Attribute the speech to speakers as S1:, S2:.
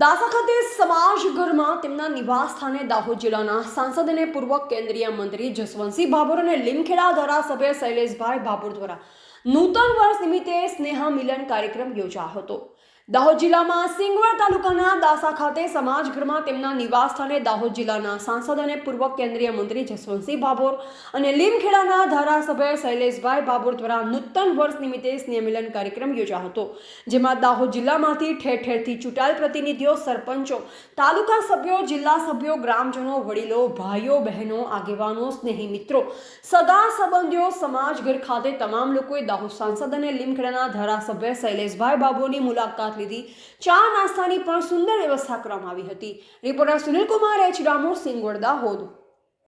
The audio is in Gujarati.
S1: દાસા ખાતે સમાજ ઘરમાં તેમના નિવાસ સ્થાને દાહોદ જિલ્લાના સાંસદ અને પૂર્વ કેન્દ્રીય મંત્રી જસવંતસિંહ ભાભોર અને લીમખેડા ધારાસભ્ય શૈલેષભાઈ ભાભોર દ્વારા નૂતન વર્ષ નિમિત્તે સ્નેહ મિલન કાર્યક્રમ યોજાયો હતો. દાહોદ જિલ્લામાં સિંગવડ તાલુકાના દાસા ખાતે સમાજ ઘરમાં તેમના નિવાસ સ્થાને દાહોદ જિલ્લાના સાંસદ અને પૂર્વ કેન્દ્રીય મંત્રી જસવંતસિંહ ભાભોર અને લીમખેડાના ધારાસભ્ય શૈલેષભાઈ ભાભોર દ્વારા નૂતન વર્ષ નિમિત્તે સ્નેહમિલન કાર્યક્રમ યોજાયો હતો, જેમાં દાહોદ જિલ્લામાંથી ઠેર ઠેરથી ચૂંટાયેલ પ્રતિનિધિઓ, સરપંચો, તાલુકા સભ્યો, જિલ્લા સભ્યો, ગ્રામજનો, વડીલો, ભાઈઓ, બહેનો, આગેવાનો, સ્નેહી મિત્રો, સગા સંબંધીઓ, સમાજઘર ખાતે તમામ લોકોએ દાહોદ સાંસદ અને લીમખેડાના ધારાસભ્ય શૈલેષભાઈ બાબુની મુલાકાત લીધી. ચા નાસ્તાની પણ સુંદર વ્યવસ્થા કરવામાં આવી હતી. Reporter Sunil Kumar H Damor Singvad Dahod